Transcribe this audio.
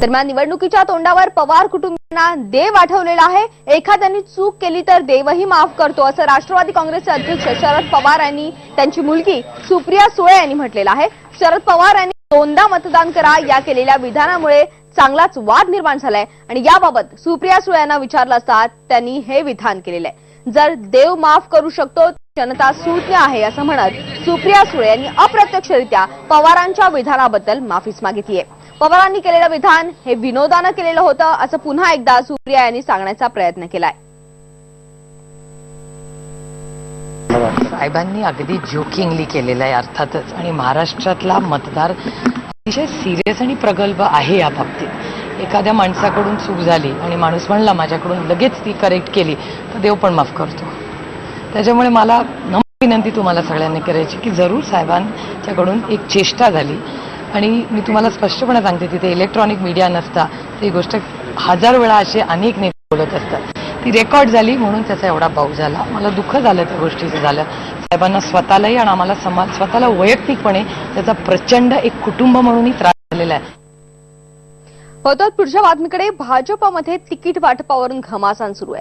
दरम्यान निवडणुकीच्या तोंडावर पवार कुटुंबियांना देव आठवलेला आहे. एखाद्याने चूक केली तर देवही माफ करतो असं राष्ट्रवादी काँग्रेसचे अध्यक्ष शरद पवार यांनी त्यांची मुलगी सुप्रिया सुळे यांनी म्हटलेलं आहे. शरद पवार यांनी दोनदा मतदान करा या केलेल्या विधानामुळे चांगलाच वाद निर्माण झालाय. आणि याबाबत सुप्रिया सुळे यांना विचारलं असता त्यांनी हे विधान केलेलं आहे. जर देव माफ करू शकतो जनता सूज्ञ आहे असं म्हणत सुप्रिया सुळे यांनी अप्रत्यक्षरित्या पवारांच्या विधानाबद्दल माफीच मागितलीय पवारांनी केलेलं विधान हे विनोदानं केलेलं होतं असं पुन्हा एकदा सुप्रिया यांनी सांगण्याचा प्रयत्न केलाय. साहेबांनी अगदी जोकिंगली केलेलं आहे अर्थातच. आणि महाराष्ट्रातला मतदार अतिशय सिरियस आणि प्रगल्भ आहे या बाबतीत. एखाद्या माणसाकडून चूक झाली आणि माणूस म्हणला माझ्याकडून लगेच ती करेक्ट केली तर देव पण माफ करतो. त्याच्यामुळे मला विनंती तुम्हाला सगळ्यांनी करायची की जरूर साहेबांच्याकडून एक चेष्टा झाली. आणि मी तुम्हाला स्पष्टपणे सांगते तिथे इलेक्ट्रॉनिक मीडिया नसता. ती गोष्ट हजार वेळा असे अनेक नेते बोलत असतात. ती रेकॉर्ड झाली म्हणून त्याचा एवढा पाऊस झाला. मला दुःख झालं त्या गोष्टीचं झालं. साहेबांना स्वतःलाही आणि आम्हाला समाज स्वतःला वैयक्तिकपणे त्याचा प्रचंड एक कुटुंब म्हणूनही त्रास झालेला आहे. होतं पुढच्या बातमीकडे. भाजपमध्ये तिकीट वाटपावरून घमासान सुरू आहे.